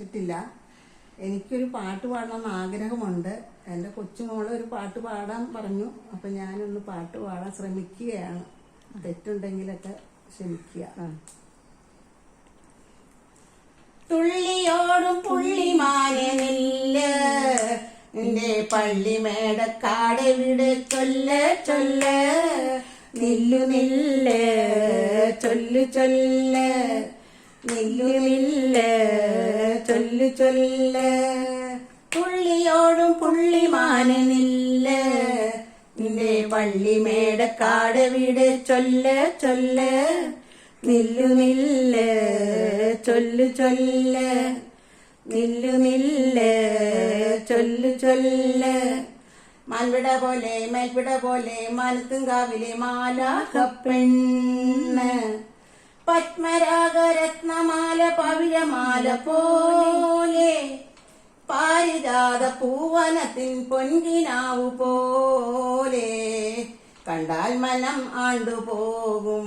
ഇട്ടിട്ടില്ല എനിക്കൊരു പാട്ട് പാടണമെന്ന് ആഗ്രഹമുണ്ട്. എന്റെ കൊച്ചുമോൾ ഒരു പാട്ട് പാടാൻ പറഞ്ഞു. അപ്പൊ ഞാനൊന്ന് പാട്ട് പാടാൻ ശ്രമിക്കുകയാണ്. തെറ്റുണ്ടെങ്കിലൊക്കെ ക്ഷമിക്കുക. തുള്ളിയോടും പുള്ളിമാനിൽ നിന്റെ നിന്റെ പള്ളിമേടക്കാട് വിട ചൊല്ല ചൊല്ല. നില്ലു നില്ല. ചൊല്ലു ചൊല്ല്. നില്ലു നില്ല് ചൊല്ലു ചൊല്ല. പുള്ളിയോടും പുള്ളിമാനെ നില്ല് നിന്റെ പള്ളിമേടക്കാട് മേടക്കാട് ചൊല്ല് ചൊല്ല. ചൊല്ല നില്ല് ചൊല്ലു ചൊല്ല. നില്ലുമില്ല ചൊല്ലു ചൊല്ല. മൽവിട പോലെ മേൽപിട പോലെ മാനത്തും കാവിലെ മാലാ മാലാകപ്പെണ്ണ് പത്മരാഗരത്നമാല പവിഴമാല പോലെ. പാരിജാത പൂവനത്തിൻ പൊൻകിനാവു പോലെ. കണ്ടാൽ മനം ആണ്ടുപോകും.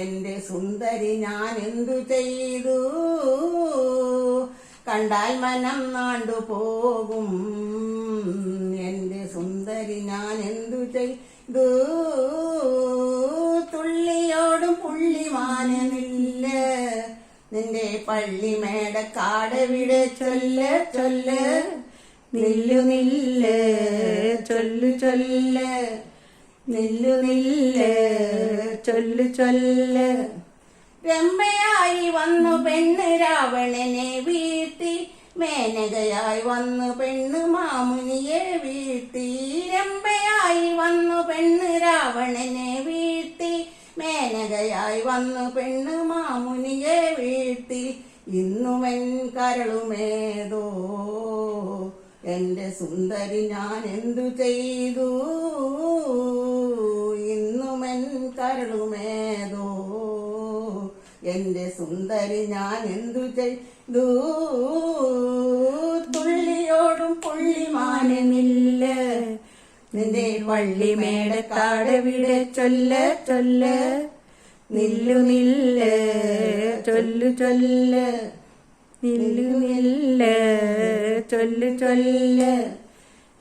എന്റെ സുന്ദരി ഞാൻ എന്തു ചെയ്തു? കണ്ടാൽ മനം ആണ്ടുപോകും. എന്റെ സുന്ദരി ഞാൻ എന്തു ചെയ്തു? പുള്ളിമാനമില്ല നിന്റെ പള്ളിമേടക്കാട് വിടെ. ചൊല്ല ചൊല്ല. നില്ലു നില്ല. ചൊല്ലു ചൊല്ല. നില്ലു നില്ല. ചൊല്ലു ചൊല്ല. രമ്പയായി വന്നു പെണ്ണ് രാവണനെ വീട്ടി മേനകയായി വന്നു പെണ്ണ് മാമുനിയെ വീട്ടി രമ്പയായി വന്നു പെണ്ണ് രാവണനെ മേനകയായി വന്നു പെണ്ണ് മാമുനിയെ വീഴ്ത്തി ഇന്നുമെൻ കരളുമേതോ എന്റെ സുന്ദരി ഞാൻ എന്തു ചെയ്തു? ഇന്നുമെൻ കരളുമേതോ എന്റെ സുന്ദരി ഞാൻ എന്തു ചെയ്തു? തുള്ളിയോടും പുള്ളിമാനമില്ല നിന്റെ വള്ളിമേടക്കാട് വിടെ ചൊല്ല ചൊല്ല്. നില്ലു നില്ല് ചൊല്ലു ചൊല്ല്. നില്ലു നില്ല് ചൊല്ലു ചൊല്ല്.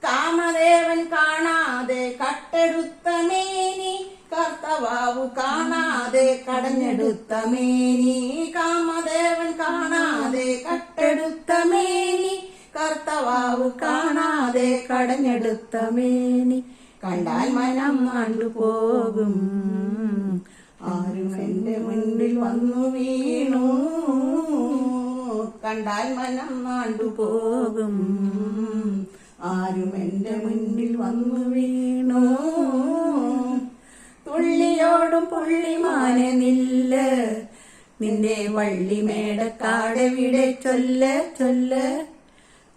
കാമദേവൻ കാണാതെ കട്ടെടുത്ത മേനി കർത്തവാവു കാണാതെ കടഞ്ഞെടുത്ത മേനി. കാമദേവൻ കാണാതെ കട്ടെടുത്ത മേനി കർത്തവാവു കാണാതെ കടഞ്ഞെടുത്ത മേനി. കണ്ടാൽ മനം ആണ്ടു പോകും ആരും എന്റെ മുന്നിൽ വന്നു വീണു. കണ്ടാൽ മനം മാണ്ടുപോകും ആരും എന്റെ മുന്നിൽ വന്നു വീണു. തുള്ളിയോടും പുള്ളിമാനെ നില്ല. നിന്റെ വള്ളി വിടെ ചൊല്ല ചൊല്ല.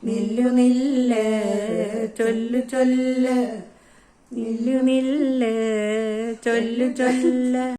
നില്ലു നില്ല്. ചൊല്ലു ചൊല്ല. നില്ലു നില്ല്. ചൊല്ലു ചൊല്ല്.